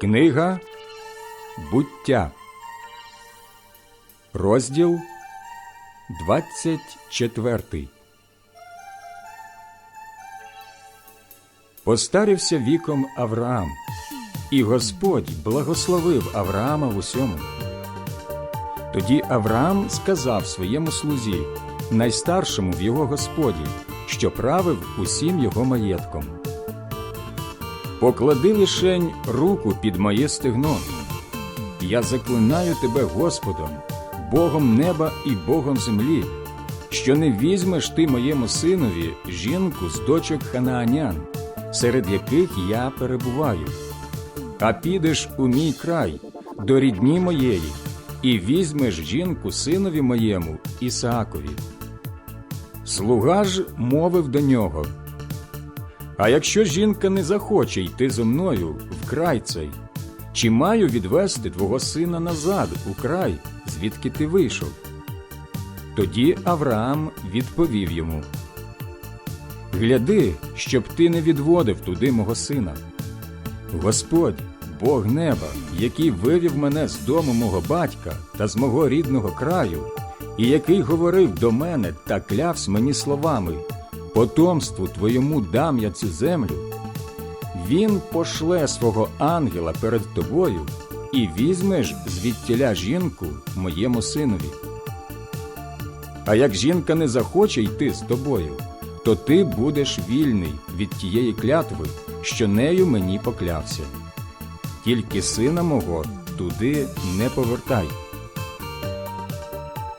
Книга Буття, розділ 24. Постарівся віком Авраам, і Господь благословив Авраама в усьому. Тоді Авраам сказав своєму слузі, найстаршому в його господі, що правив усім його маєтком. Поклади лишень руку під моє стегно. Я заклинаю тебе Господом, Богом неба і Богом землі, що не візьмеш ти моєму синові жінку з дочок ханаанян, серед яких я перебуваю, а підеш у мій край, до рідні моєї, і візьмеш жінку синові моєму Ісаакові. Слуга ж мовив до нього. А якщо жінка не захоче йти зо мною в край цей, чи маю відвести твого сина назад у край, звідки ти вийшов? Тоді Авраам відповів йому: Гляди, щоб ти не відводив туди мого сина. Господь, Бог неба, який вивів мене з дому мого батька та з мого рідного краю, і який говорив до мене та клявсь мені словами потомству твоєму дам я цю землю, він пошле свого ангела перед тобою і візьмеш звідтіля жінку моєму синові. А як жінка не захоче йти з тобою, то ти будеш вільний від тієї клятви, що нею мені поклявся. Тільки сина мого туди не повертай.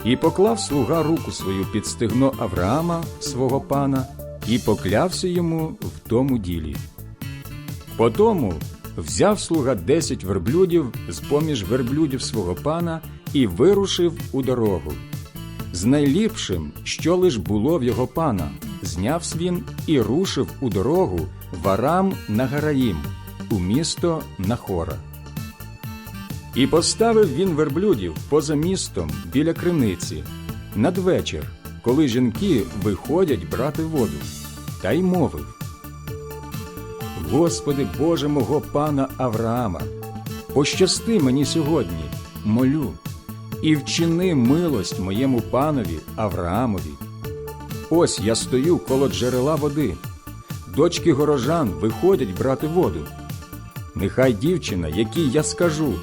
І поклав слуга руку свою під стегно Авраама, свого пана, і поклявся йому в тому ділі. Потому взяв слуга десять верблюдів з поміж верблюдів свого пана і вирушив у дорогу. З найліпшим, що лиш було в його пана, знявсь він і рушив у дорогу в Арам на Гараїм, у місто Нахора. І поставив він верблюдів поза містом біля криниці надвечір, коли жінки виходять брати воду, та й мовив: Господи Боже мого пана Авраама, пощасти мені сьогодні, молю, і вчини милость моєму панові Авраамові. Ось я стою коло джерела води. Дочки горожан виходять брати воду. Нехай дівчина, якій я скажу,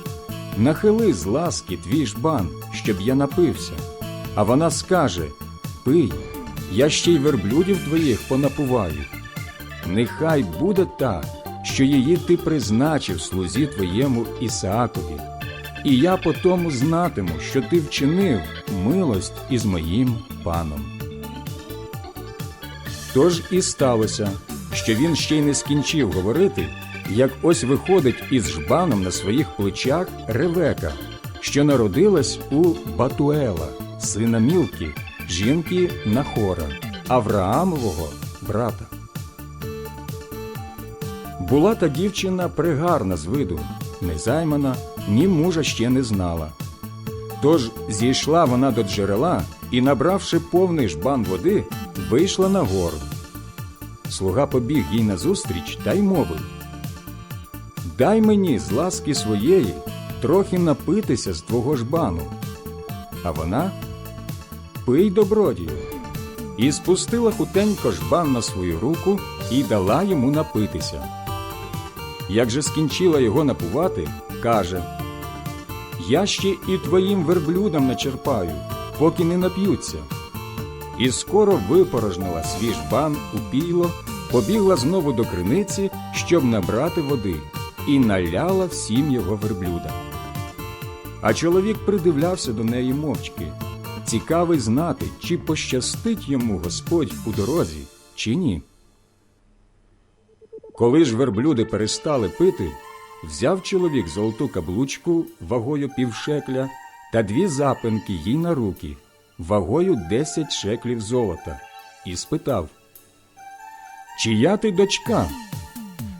нахили з ласки твій жбан, щоб я напився. А вона скаже Пий, я ще й верблюдів твоїх понапуваю. Нехай буде так, що її ти призначив слузі твоєму Ісаакові, і я по тому знатиму, що ти вчинив милость із моїм паном. Тож і сталося, що він ще й не скінчив говорити, як ось виходить із жбаном на своїх плечах Ревека, що народилась у Батуела, сина Мілки, жінки Нахора, Авраамового брата. Була та дівчина пригарна з виду, незаймана, ні мужа ще не знала. Тож зійшла вона до джерела і, набравши повний жбан води, вийшла на гору. Слуга побіг їй назустріч та й мовив Дай мені з ласки своєї трохи напитися з твого жбану. А вона пий добродію. І спустила хутенько жбан на свою руку і дала йому напитися. Як же скінчила його напувати, каже Я ще і твоїм верблюдам начерпаю, поки не нап'ються. І скоро випорожнила свій жбан у пійло, побігла знову до криниці, щоб набрати води, і наляла всім його верблюдам. А чоловік придивлявся до неї мовчки, цікавий знати, чи пощастить йому Господь у дорозі, чи ні. Коли ж верблюди перестали пити, взяв чоловік золоту каблучку вагою півшекля та дві запинки їй на руки, вагою десять шеклів золота, і спитав Чия ти дочка?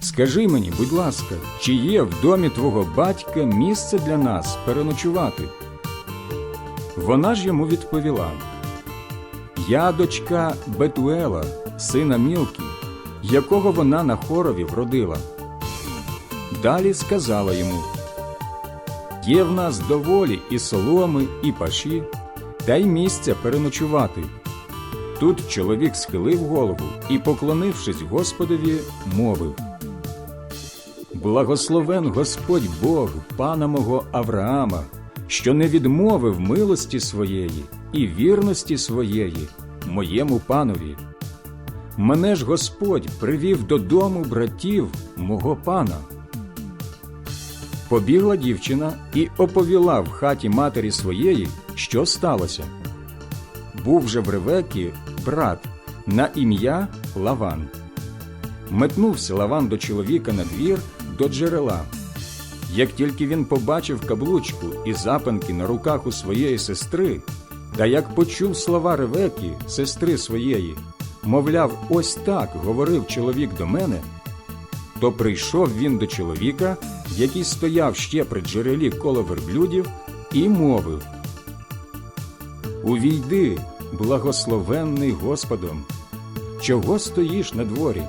Скажи мені, будь ласка, чи є в домі твого батька місце для нас переночувати? Вона ж йому відповіла Я дочка Бетуела, сина Мілки, якого вона на хорові вродила. далі сказала йому Є в нас доволі і соломи, і паші, та й місця переночувати. Тут чоловік схилив голову і, поклонившись Господові, мовив Благословен Господь Бог, пана мого Авраама, що не відмовив милості своєї і вірності своєї моєму панові. Мене ж Господь привів додому братів мого пана. Побігла дівчина і оповіла в хаті матері своєї, що сталося. Був же в Ревекі брат на ім'я Лаван. Метнувся Лаван до чоловіка на двір до джерела. Як тільки він побачив каблучку і запанки на руках у своєї сестри, та як почув слова Ревеки, сестри своєї, мовляв, ось так говорив чоловік до мене, то прийшов він до чоловіка, який стояв ще при джерелі коло верблюдів, і мовив Увійди, благословенний Господом, чого стоїш на дворі?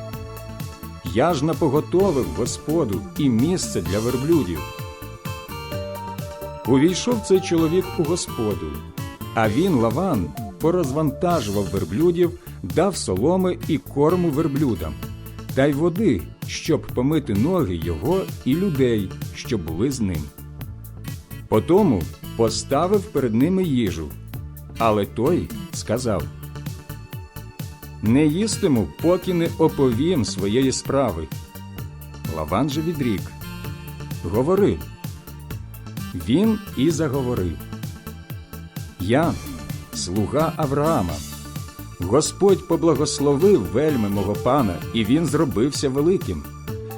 Я ж напоготовив Господу і місце для верблюдів. Увійшов цей чоловік у Господу, а він, Лаван, порозвантажував верблюдів, дав соломи і корму верблюдам, та й води, щоб помити ноги його і людей, що були з ним. Потому поставив перед ними їжу, але той сказав Не їстиму, поки не оповім своєї справи. Лаван же відрік Говори. Він і заговорив. Я, слуга Авраама. Господь поблагословив вельми мого пана, і він зробився великим.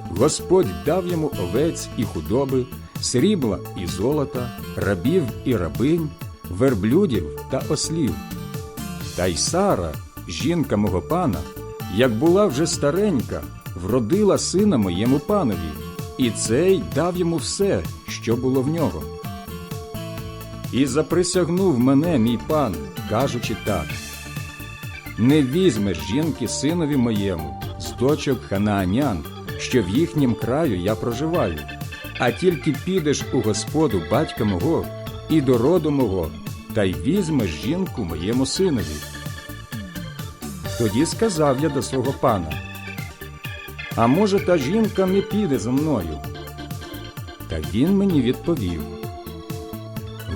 Господь дав йому овець і худоби, срібла і золота, рабів і рабинь, верблюдів та ослів. Та й Сара, жінка мого пана, як була вже старенька, вродила сина моєму панові, і цей дав йому все, що було в нього. І заприсягнув мене мій пан, кажучи так не візьмеш жінки синові моєму з дочок ханаанян, що в їхнім краю я проживаю, а тільки підеш у господу батька мого і до роду мого, та й візьмеш жінку моєму синові. Тоді сказав я до свого пана, а може, та жінка не піде за мною? Та він мені відповів: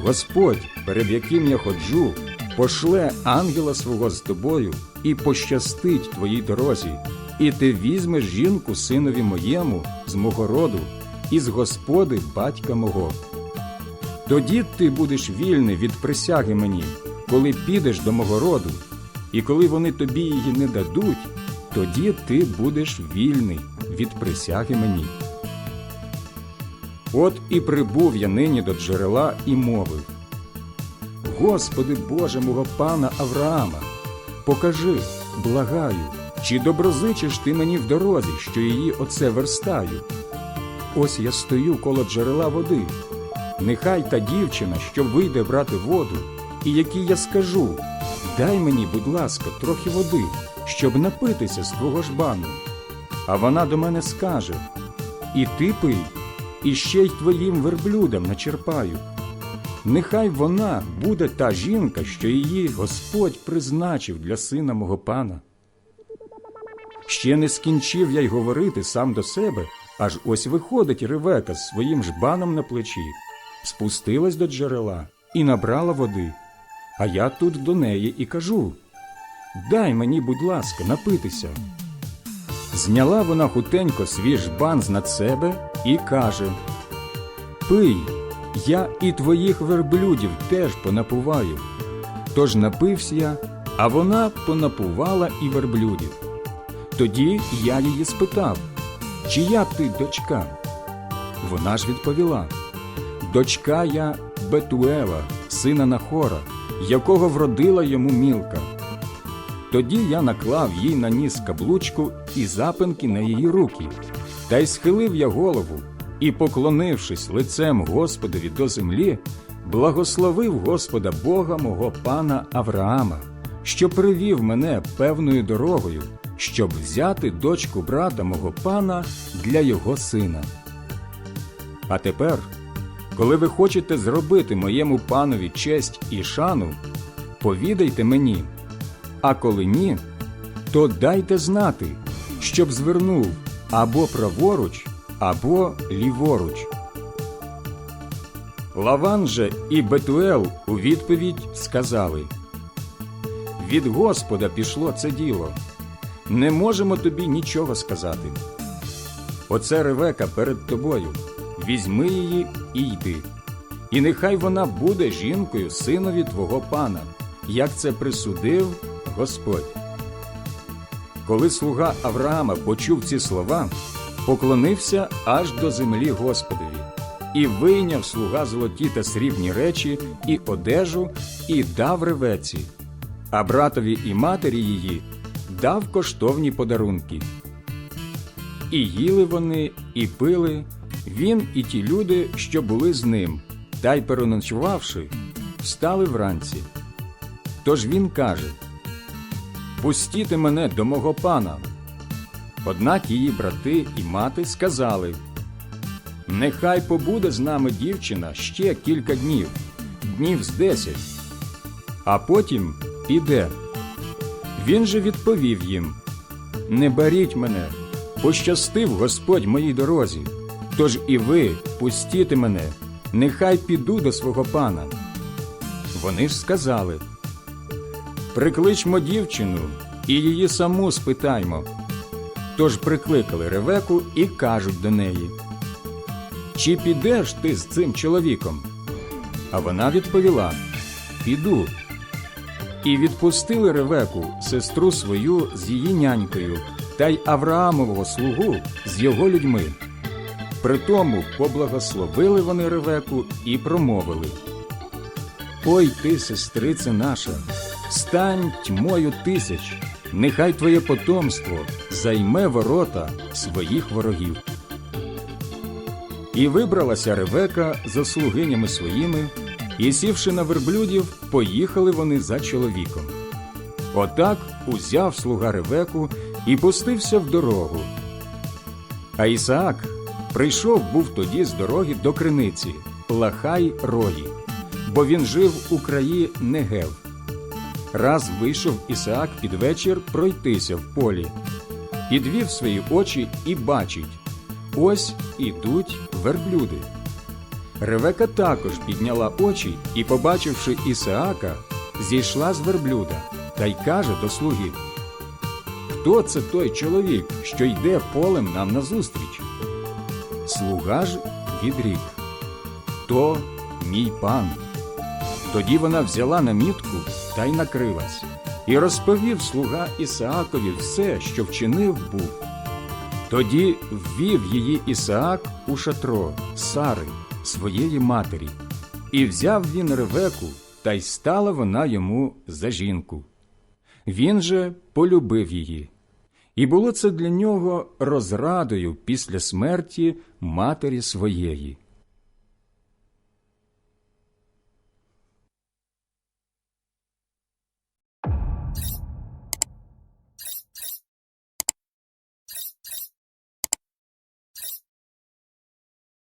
Господь, перед яким я ходжу, пошле ангела свого з тобою і пощастить твоїй дорозі, і ти візьмеш жінку синові моєму з мого роду, і з господи батька мого. Тоді ти будеш вільний від присяги мені, коли підеш до мого роду, і коли вони тобі її не дадуть, тоді ти будеш вільний від присяги мені. От і прибув я нині до джерела і мовив Господи Боже мого пана Авраама, покажи, благаю, чи доброзичиш ти мені в дорозі, що її оце верстаю. Ось я стою коло джерела води. Нехай та дівчина, що вийде брати воду, і якій я скажу дай мені, будь ласка, трохи води, щоб напитися з твого жбану. А вона до мене скаже І ти пий, і ще й твоїм верблюдам начерпаю. Нехай вона буде та жінка, що її Господь призначив для сина мого пана. Ще не скінчив я й говорити сам до себе, аж ось виходить Ревека з своїм жбаном на плечі, спустилась до джерела і набрала води. А я тут до неї і кажу Дай мені, будь ласка, напитися. Зняла вона хутенько свій жбан з над себе і каже Пий, я і твоїх верблюдів теж понапуваю. Тож напився я, а вона понапувала і верблюдів. Тоді я її спитав, чия ти дочка? Вона ж відповіла: Дочка я Бетуела, сина Нахора, якого вродила йому мілка. Тоді я наклав їй на ніс каблучку і запинки на її руки, та й схилив я голову і, поклонившись лицем Господові до землі, благословив Господа Бога мого пана Авраама, що привів мене певною дорогою, щоб взяти дочку брата мого пана для його сина. А тепер, коли ви хочете зробити моєму панові честь і шану, повідайте мені, а коли ні, то дайте знати, щоб звернув або праворуч, або ліворуч. Лаван же і Бетуел у відповідь сказали Від Господа пішло це діло. Не можемо тобі нічого сказати. Оце Ревека перед тобою. Візьми її і йди. І нехай вона буде жінкою синові твого пана, як це присудив Господь. Коли слуга Авраама почув ці слова, поклонився аж до землі Господові, і вийняв слуга золоті та срібні речі і одежу, і дав ревеці, а братові і матері її дав коштовні подарунки. І їли вони, і пили, він і ті люди, що були з ним, та й переночувавши, встали вранці. Тож він каже Пустіте мене до мого пана. Однак її брати і мати сказали Нехай побуде з нами дівчина ще кілька днів, днів з десять, а потім піде. Він же відповів їм Не беріть мене, пощастив Господь моїй дорозі, тож і ви пустіте мене, нехай піду до свого пана. Вони ж сказали Прикличмо дівчину і її саму спитаймо. Тож прикликали Ревеку і кажуть до неї Чи підеш ти з цим чоловіком? А вона відповіла Піду. І відпустили Ревеку, сестру свою з її нянькою, та й Авраамового слугу з його людьми. Притому поблагословили вони Ревеку і промовили Ой ти, сестрице наша, стань тьмою тисяч, нехай твоє потомство займе ворота своїх ворогів. І вибралася Ревека за слугинями своїми, і, сівши на верблюдів, поїхали вони за чоловіком. Отак узяв слуга Ревеку і пустився в дорогу. А Ісаак прийшов був тоді з дороги до криниці Лахай Рої, бо він жив у краї Негев. Раз вийшов Ісаак під вечір пройтися в полі, підвів свої очі і бачить ось ідуть верблюди. Ревека також підняла очі і, побачивши Ісаака, зійшла з верблюда та й каже до слуги Хто це той чоловік, що йде полем нам назустріч? Слуга ж відрік То мій пан. Тоді вона взяла намітку та й накрилась, і розповів слуга Ісаакові все, що вчинив був. Тоді ввів її Ісаак у шатро Сари, своєї матері, і взяв він ревеку, та й стала вона йому за жінку. Він же полюбив її, і було це для нього розрадою після смерті матері своєї.